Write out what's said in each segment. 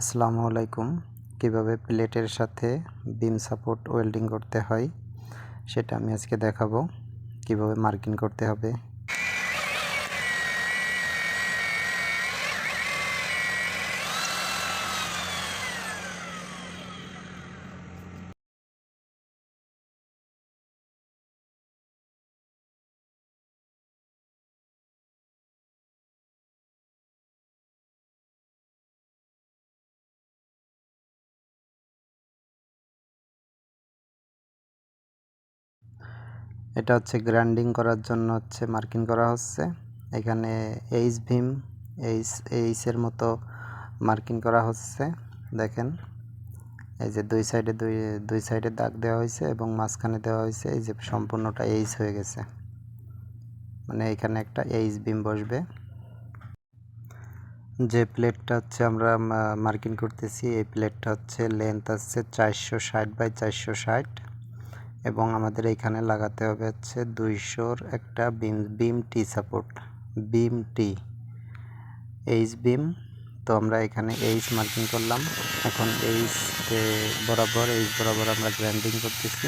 আসসালামু আলাইকুম। কীভাবে প্লেটের সাথে বিম সাপোর্ট ওয়েল্ডিং করতে হয়, সেটা আমি আজকে দেখাবো। কীভাবে মার্কিং করতে হবে এটা হচ্ছে গ্রাইন্ডিং করার জন্য হচ্ছে মার্কিং করা হচ্ছে। এখানে এইচ ভিম, এইচ এইচের মতো মার্কিং করা হচ্ছে, দেখেন। এই যে দুই সাইডে দুই দুই সাইডে দাগ দেওয়া হয়েছে এবং মাঝখানে দেওয়া হয়েছে, এই যে সম্পূর্ণটা এইচ হয়ে গেছে। মানে এখানে একটা এইচ বিম বসবে। যে প্লেটটা হচ্ছে আমরা মার্কিং করতেছি, এই প্লেটটা হচ্ছে লেন্থ আছে চারশো ষাট বাই চারশো ষাট। এবং আমাদের এখানে লাগাতে হবে হচ্ছে দুইশোর একটা beam beam T support beam T, H beam. তো আমরা এখানে এইচ মার্কিং করলাম। এখন এইচ বরাবর এইচ বরাবর আমরা গ্র্যান্ডিং করতেছি।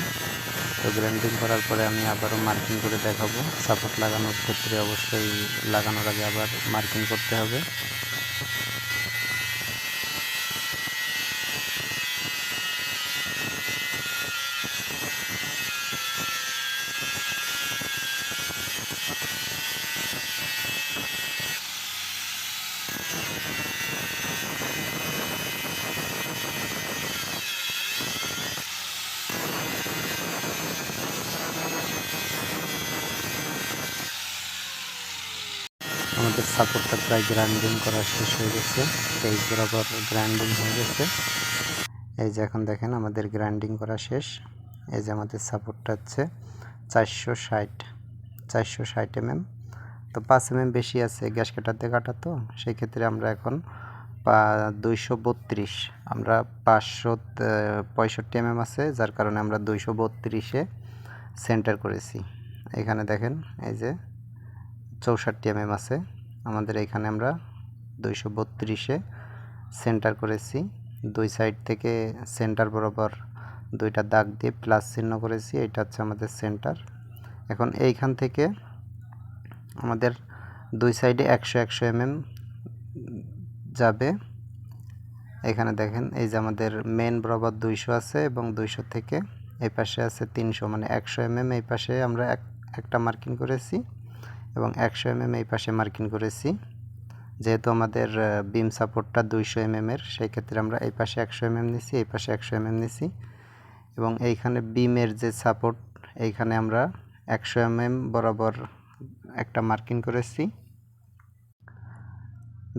তো গ্র্যান্ডিং করার পরে আমি আবারও মার্কিং করে দেখাবো। সাপোর্ট লাগানোর ক্ষেত্রে অবশ্যই লাগানোর আগে আবার মার্কিং করতে হবে। আমাদের সাপোর্টটা প্রায় গ্রাইন্ডিং করা শেষ হয়ে গেছে। এই বরাবর গ্রাইন্ডিং হয়ে গেছে। এই যে এখন দেখেন আমাদের গ্রাইন্ডিং করা শেষ। এই যে আমাদের সাপোর্টটা হচ্ছে চারশো ষাট চারশো ষাট এমএম তো পাঁচ এমএম বেশি আছে গ্যাস কাটাতে কাটা তো, সেই ক্ষেত্রে আমরা এখন দুইশো বত্রিশ, আমরা পাঁচশো পঁয়ষট্টি এমএম আছে, যার কারণে আমরা দুইশো বত্রিশে সেন্টার করেছি। এখানে দেখেন এই যে চৌষট্টি এমএম আছে। আমাদের এখানে আমরা দুইশো বত্রিশে সেন্টার করেছি। দুই সাইড থেকে সেন্টার বরাবর দুইটা দাগ দিয়ে প্লাস চিহ্ন করেছি, এটা হচ্ছে আমাদের সেন্টার এখন এইখান থেকে আমাদের দুই সাইডে একশো একশো এমএম যাবে। এখানে দেখেন, এই যে আমাদের মেন বরাবর দুইশো আছে এবং দুইশো থেকে এই পাশে আছে তিনশো মানে একশো এমএম এই পাশে আমরা এক, একটা মার্কিং করেছি। এবং একশো এমএম এই পাশে মার্কিং করেছি। যেহেতু আমাদের বিম সাপোর্টটা দুইশো এমএমের সেই ক্ষেত্রে আমরা এই পাশে একশো এমএম নিছি, এই পাশে একশো এমএম নিছি। এবং এইখানে বিমের যে সাপোর্ট এইখানে আমরা একশো এমএম বরাবর একটা মার্কিং করেছি।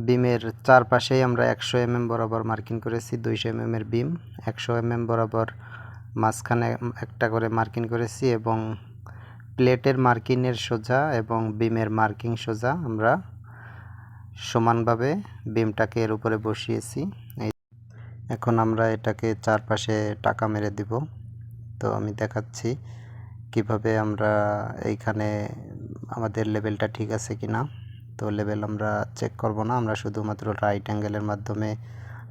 বিমের চারপাশেই আমরা একশো এমএম বরাবর মার্কিং করেছি, দুইশো এমএম এর বিম একশো এমএম বরাবর মাঝখানে একটা করে মার্কিং করেছি এবং প্লেটের মার্কিংয়ের সোজা এবং বিমের মার্কিং সোজা আমরা সমানভাবে বিমটাকে এর উপরে বসিয়েছি। এখন আমরা এটাকে চারপাশে টাকা মেরে দিব। তো আমি দেখাচ্ছি কীভাবে আমরা এইখানে আমাদের লেভেলটা ঠিক আছে কি না। তো লেভেল আমরা চেক করব না, আমরা শুধুমাত্র রাইট অ্যাঙ্গেলের মাধ্যমে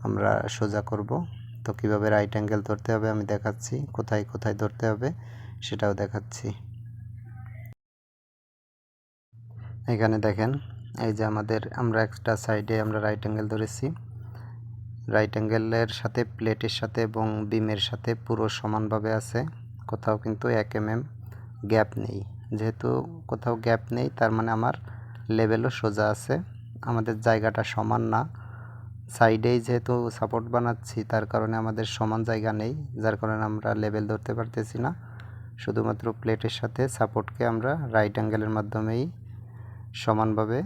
আমরা সোজা করব। তো কীভাবে রাইট অ্যাঙ্গেল ধরতে হবে আমি দেখাচ্ছি, কোথায় কোথায় ধরতে হবে সেটাও দেখাচ্ছি। এখানে দেখেন, এই যে আমাদের আমরা একটা সাইডে আমরা রাইট অ্যাঙ্গেল ধরেছি। রাইট অ্যাঙ্গেলের সাথে প্লেটের সাথে এবং বিমের সাথে পুরো সমানভাবে আছে। কোথাও কিন্তু এক এম এম গ্যাপ নেই। যেহেতু কোথাও গ্যাপ নেই, তার মানে আমার লেভেলও সোজা আছে। আমাদের জায়গাটা সমান না। সাইডেই যেহেতু সাপোর্ট বানাচ্ছি, তার কারণে আমাদের সমান জায়গা নেই, যার কারণে আমরা লেভেল ধরতে পারতেছি না। শুধুমাত্র প্লেটের সাথে সাপোর্টকে আমরা রাইট অ্যাঙ্গেলের মাধ্যমেই সমানভাবে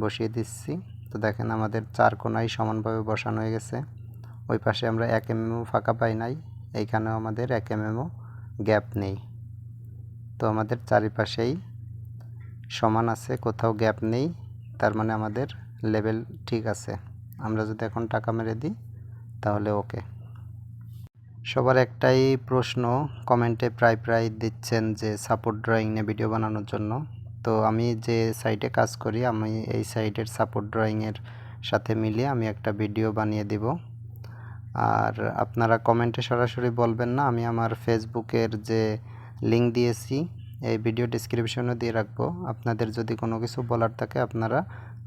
বসিয়ে দিচ্ছি। তো দেখেন আমাদের চার কোনাই সমানভাবে বসানো হয়ে গেছে। ওই পাশে আমরা এক এমএমও ফাঁকা পাই নাই। এইখানেও আমাদের এক এমএমও গ্যাপ নেই। তো আমাদের চারিপাশেই সমান আছে, কোথাও গ্যাপ নেই। তার মানে আমাদের লেভেল ঠিক আছে। আমরা যদি এখন টাকা মেরে দিই, তাহলে ওকে। সবার একটাই প্রশ্ন, কমেন্টে প্রায় প্রায় দিচ্ছেন যে, সাপোর্ট ড্রয়িং নিয়ে ভিডিও বানানোর জন্য। তো আমি যে সাইটে কাজ করি, আমি এই সাইটের সাপোর্ট ড্রয়িংয়ের সাথে মিলিয়ে আমি একটা ভিডিও বানিয়ে দিব। আর আপনারা কমেন্টে সরাসরি বলবেন না, আমি আমার ফেসবুকের যে লিঙ্ক দিয়েছি, এই ভিডিও ডিসক্রিপশনে দিয়ে রাখব। আপনাদের যদি কোনো কিছু বলার থাকে, আপনারা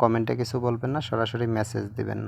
কমেন্টে কিছু বলবেন না, সরাসরি মেসেজ দিবেন।